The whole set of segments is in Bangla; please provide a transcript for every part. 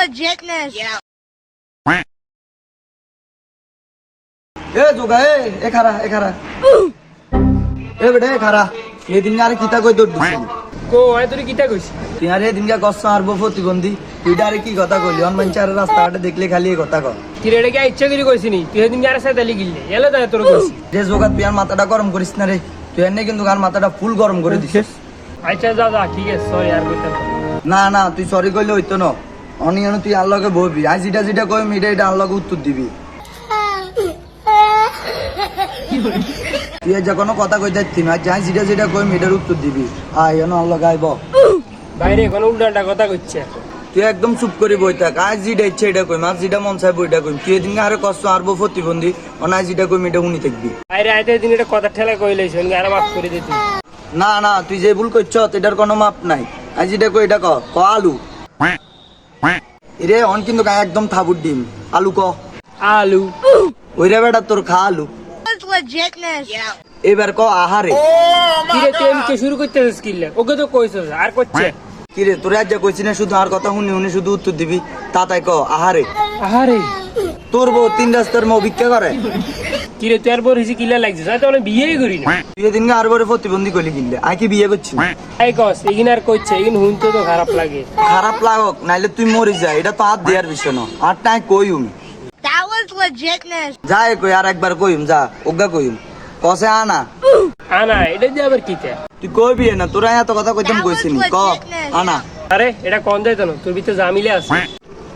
legitness. এ যোগা এ এ খারা এ খারা। এ বেটা এ খারা। এদিন আরে কিতা কই দৌড় দিছিলি কো আয় তোর কিতা কইছি? তুই আরে এদিনকে গছ আরবো প্রতিবন্ধী। তুই আরে কি কথা কইলি? অন মানুষ আরে রাস্তাঘাটে দেখলে খালি এই কথা কর তুই এটা কি ইচ্ছা করে কইছি নি তুই সেদিন যারা সাথে গিললে এলে তাই তোর কইছি। যে যোগা তুই আর মাথাটা গরম করিস না রে। তুই এনে কিন্তু আর মাথাটা ফুল গরম করে দিছিস। আচ্ছা যা যা ঠিক আছে সরি আর কইতাম না। না না তুই সরি কইলে হইতো না। অনিয়ন তুই লগে বলবি। আজ যেটা যেটা কইম এটা এটা লগে উত্তর দিবি। তুই যে কোনো কথা কই যাচ্ছি না। যাই যেটা যেটা কইম এটার উত্তর দিবি। আয় এন আর লগে আইব বাইরে কোনো উল্টাটা কথা কইছে। তুই একদম চুপ করে বই থাক। আজ যেটা ইচ্ছে এটা কইম আজ যেটা মন চাই বইটা কইম। তুই এদিন আরে কষ্ট আরবো প্রতিবন্ধী। অন আজ যেটা কইম এটা উনি থাকবি বাইরে আইতে দিন এটা কথা ঠেলা কইলেছ আর মাফ করে দে তুই। না না তুই যে ভুল করছ এটার কোনো মাপ নাই। আজ যেটা কই এটা ক ক আলু। এরে অন কিন্তু গায়ে একদম থাবুর ডিম। আলু ক। আলু। ওই রে বেটা তোর খা আলু। এবার ক আহারে। কিরে তুই এমকে শুরু করতেছিস কিল্লে ওকে তো কইছস আর করছে? কিরে তোরে আজ যা না শুধু আর কথা শুনি উনি শুধু উত্তর দিবি। তা তাই ক আহারে। আরে তোর বউ তিন রাস্তার মো ভিক্ষা করে? কিরে তুই আর বড় হিসি কিল্লা লাগছিস আমি তো বিয়েই করি না। তুই এদিনকে আর বড় প্রতিবন্ধী করলি কিনলে? আই কি বিয়ে করছি? এই কস এগিন আর কইছে এগিন হুনতে তো খারাপ লাগে। খারাপ লাগক নাইলে তুই মরি যা এটা তো আর দেয়ার বিষয় না। আর টাই কইম. যাই কই আর একবার কইম যা ওগা কইম। কসে আনা? আনা এটা দিয়ে আবার কিতে তুই কইবি না তোরা এত কথা কইতাম কইছিনি ক আনা। আরে এটা কোন যাইতো না? তোর ভিতরে জামিলে আছে।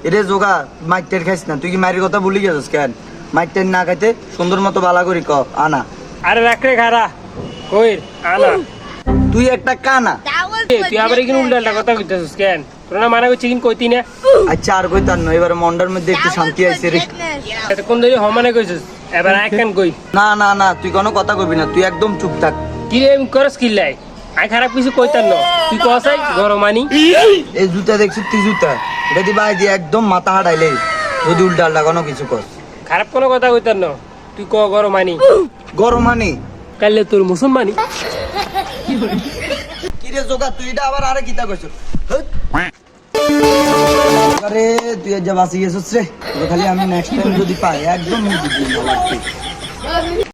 এরে যোগা মাইক টের খাইস না তুই কি মায়ের কথা ভুলি গেছিস কেন? মাইক টের না খাইতে সুন্দর মতো বালা করি ক আনা। আরে রাখরে খারা কইর আনা। তুই একটা কানা। তুই আবার এখানে উল্টা. কথা কইতেছিস কেন? তোর না মানা করছি কিন্তু কইতি না? আচ্ছা আর কইতার নয় এবার মন্ডার মধ্যে একটু শান্তি আইছে রে. এতক্ষণ ধরে হমানে কইছিস? এবার একখান কই? না না না তুই কোনো কথা কইবি না তুই একদম চুপ থাক। কি রে এম করস কি লাই? আই খারাপ কিছু কইতার ন। তুই কসাই গরমানি। এই জুতা দেখছিস তুই জুতা? এটা দি বাই দিয়ে একদম মাথা হাঁটাইলে যদি উল্টা আল্লাহ কোনো কিছু কর খারাপ কোনো কথা কইতার না। তুই ক গরমানি? গরম মানি কাইলে তোর মুসলমানি? কি রে জোগা তুই এটা আবার আরে কিতা কইছ? আরে তুই যা বাসি গেছিস রে। খালি আমি নেক্সট টাইম যদি পাই একদম মুখ লাগবে